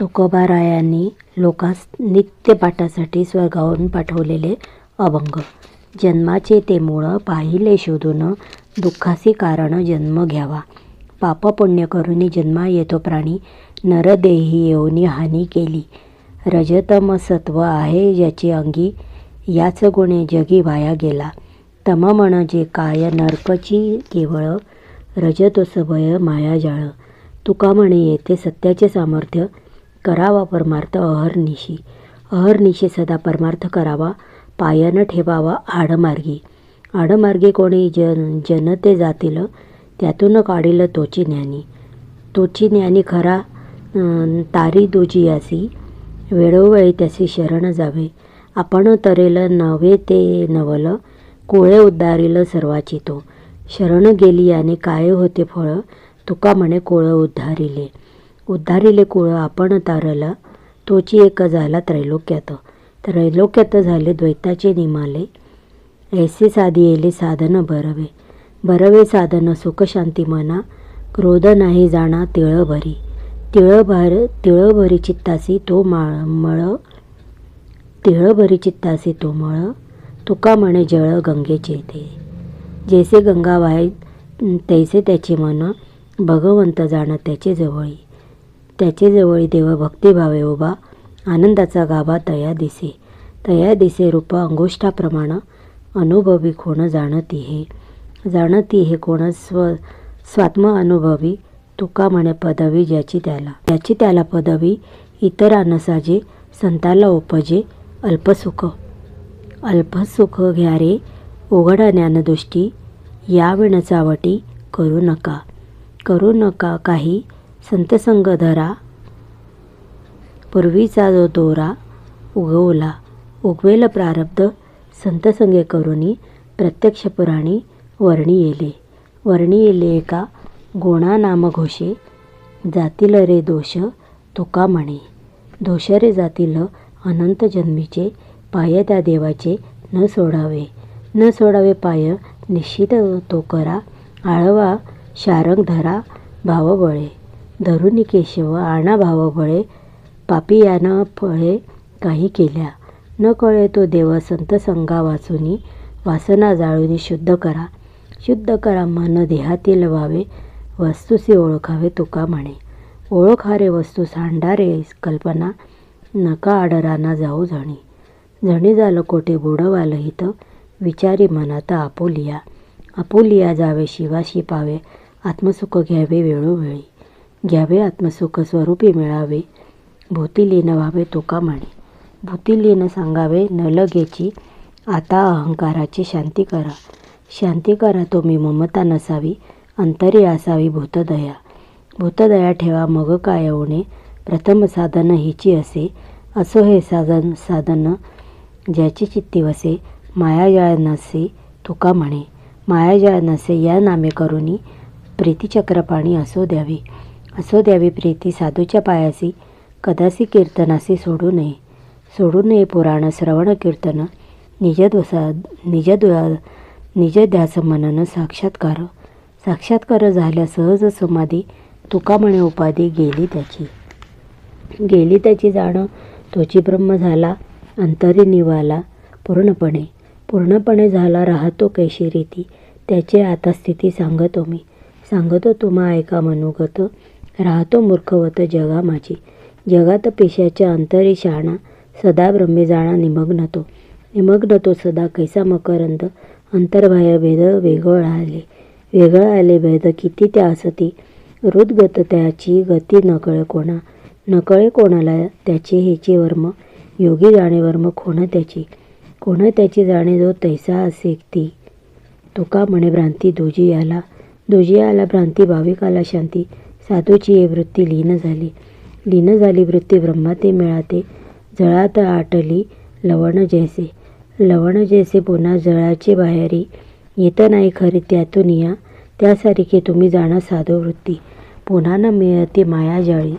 तुकोबारायांनी लोकांस नित्यपाठासाठी स्वर्गावरून पाठवलेले अभंग. जन्माचे ते मूळ पाहिले शोधून दुःखासी कारण जन्म घ्यावा. पाप पुण्य करून जन्मा येतो प्राणी. नरदेही येऊनी हानी केली. रजतम सत्व आहे ज्याची अंगी. याच गुणे जगी वाया गेला. तम म्हणजे काय नरकची केवळ रजतोस भय माया जाळ. तुका म्हणे येते सत्याचे सामर्थ्य करावा परमार्थ अहर्निशी. अहर्निशी सदा परमार्थ करावा पायानं ठेवावा आडमार्गी. आडमार्गी कोणी जन जनते जातील त्यातून काढील तोची ज्ञानी. तोची ज्ञानी खरा तारी दुजियासी वेळोवेळी त्याची शरण जावे. आपण तरेल नवे ते नवल कोळे उद्धारील सर्वाची तो. शरण गेली आणि काय होते फळ? तुका म्हणे कोळं उद्धारिले. उद्धारिले कुळ आपण तारला तोची एक झाला त्रैलोक्यात. त्रैलोक्यात झाले द्वैताचे निमाले. ऐसे साधी येले साधन बरवे बरवे साधन सुखशांती मना क्रोध नाही जाणा तिळभरी. तिळभर तिळभरी चित्तासी तो माळ मळ. तिळभरी चित्तासी तो मळ. तुका म्हणे जळ गंगेचे ते जैसे गंगा वाहे तैसे त्याचे मन. भगवंत जाणं त्याचे जवळी. त्याचे जवळी देव भक्तिभावे उभा आनंदाचा गाभा तया दिसे. तया दिसे रूप अंगोष्ठाप्रमाणे अनुभवी कोण जाणती हे? जाणती हे कोण स्व स्वात्म अनुभवी? तुका म्हणे पदवी ज्याची त्याला. ज्याची त्याला पदवी इतर अनसाजे संताला उपजे अल्पसुख. अल्पसुख घ्या रे उघड ज्ञानदृष्टी याविण चावटी करू नका. करू नका काही संतसंग धरा. पूर्वीचा जो दोरा उगवला उगवेल प्रारब्ध संतसंगे करुणी प्रत्यक्ष पुराणी वर्णी येले. वर्णी येले एका गुणा नाम घोषे जातील रे दोष तुका म्हणे. दोष रे जातील अनंत जन्मीचे पाय त्या देवाचे न सोडावे. न सोडावे पाय निश्चित तो करा आळवा शारंग धरा भावबळे. धरुनी केशव आणा भावबळे पापियानं फळे काही केल्या. न कळे तो देव संत संगा वाचुनी वासना जाळूनी शुद्ध करा. शुद्ध करा मन देहातील व्हावे वस्तूसी ओळखावे तुका म्हणे. ओळखारे वस्तू सांडारे कल्पना नका आडराना जाऊ झणी. झणी झालं कोठे बुडवालं हित विचारी मनात आपुलिया. आपुलिया जावे शिवाशी पावे आत्मसुख घ्यावे वेळोवेळी. घ्यावे आत्मसुख स्वरूपी मिळावे भूतिलीन व्हावे तुका म्हणे. भूतिलीन सांगावे न लगेची आता अहंकाराची शांती करा. शांती करा तुम्ही ममता नसावी अंतरी असावी भूतदया. भूतदया ठेवा मग काय होणे? प्रथम साधन हिची असे. असो हे साधन साधन ज्याची चित्ती वसे. मायाजाळ नसे तुका म्हणे. मायाजाळ नसे या नामे करुनी प्रीतीचक्रपाणी असो द्यावी. असो द्यावी प्रीती साधूच्या पायासी कदासी कीर्तनासी सोडू नये. सोडू नये पुराण श्रवण कीर्तन. निजद्वसा निजद्वा निजध्यास मनन साक्षात्कार. साक्षात्कार झाल्या सहज समाधी तुका म्हणे उपाधी गेली त्याची. गेली त्याची जाणं तोची ब्रह्म झाला अंतरी निवाला पूर्णपणे. पूर्णपणे झाला राहतो कैशी रीती त्याचे आता स्थिती सांगतो मी. सांगतो तुम्हा ऐका मनोगत. राहतो मूर्खवत जगा माझी जगात पेशाच्या अंतरी शहाणा सदा ब्रह्मे जाणा निमग्न तो निमग्न तो सदा कैसा मकरंद अंतर्भाय भेद वेगळ आले वेगळ आले भेद किती त्या असती हृदगत त्याची गती नकळे कोणा. नकळे कोणाला त्याचे हेचे वर्म. योगी जाणे वर्म खोण त्याची. कोण त्याची जाणे जो तैसा असे ती. तुका म्हणे भ्रांती दोजी आला. दोजी आला भ्रांती भाविकाला शांती. साधूची ये वृत्ती लीन झाली. लीन झाली वृत्ती ब्रह्माते मिळाते. जळात आटली लवण जैसे. लवण जैसे पुन्हा जळाचे बाहेरी. येत नाही खरी त्यातून या. त्यासारखे तुम्ही जाणा साधू वृत्ती. पुन्हा न मिळते मायाजाळी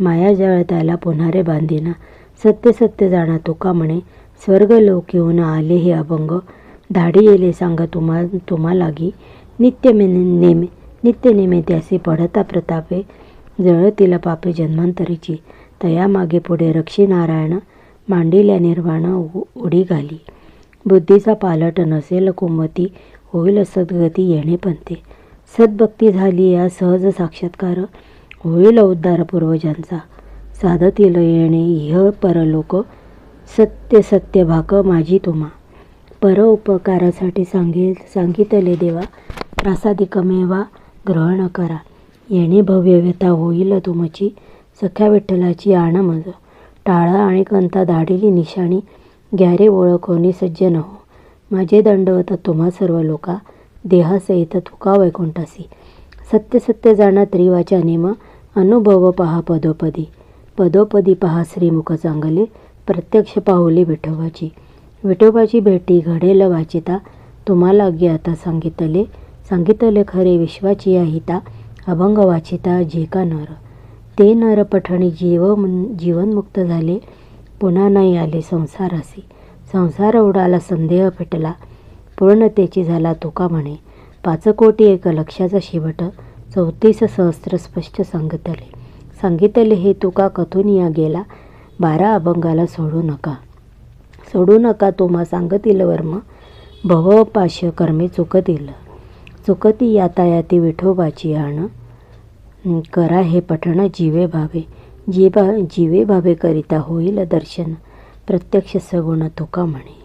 मायाजाळ त्याला पुन्हा रे बांधिना. सत्य सत्य जाणा तुका म्हणे. स्वर्ग लोक येऊन आले हे अभंग. धाडी येले सांगा तुम्हा तुम्हा लागी नित्य मे नेमे नित्य नेमे पडता प्रतापे जळतीला पापे जन्मांतरीची. तया मागे पुढे रक्षी नारायण मांडिल्या निर्वाण उ- उडी घाली. बुद्धीचा पालट नसेल कोमती होईल सद्गती येणे पंते. सद्भक्ती झाली या सहज साक्षात्कार होईल उद्धार पूर्वजांचा. साधतील येणे इह परलोक सत्य सत्य भाक माझी तुम्हा पर उपकारासाठी सांगे सांगितले देवा प्रासादिकमेवा ग्रहण करा. येणे भव्य व्यथा होईल तुमची. सख्या विठ्ठलाची आण मज. टाळा आणि कंता धाडिली निशाणी. ग्यारे ओळखोनी सज्जन हो माझे दंडवत तुम्हा सर्व लोका. देहासहित तुका वैकुंठासी. सत्य सत्य जाणा त्रिवाचा नेम. अनुभव पहा पदोपदी. पदोपदी पहा श्रीमुख चांगले. प्रत्यक्ष पाहुली विठोबाची. विठोबाची भेटी घडेल वाचिता. तुम्हाला ज्ञाता सांगितले. सांगितले खरे विश्वाची आहिता अभंग वाचिता जे का नर. ते नर पठणी जीव जीवनमुक्त झाले पुन्हा नाही आले संसारासी संसार उडाला संदेह पेटला पूर्णतेची झाला तुका म्हणे. पाच कोटी एक लक्षाचा शेवट चौतीस सहस्र स्पष्ट सांगितले. सांगितले हे तुका कथून या गेला? बारा अभंगाला सोडू नका. सोडू नका तुम्हा सांगतील वर्म. भवपाश कर्मे चुकतील. चुकती यातायाती विठोबाची आण. करा हे पठण जीवे भावे. जीवा जीवे भावे करिता होईल दर्शन. प्रत्यक्ष सगुण तुका म्हणे.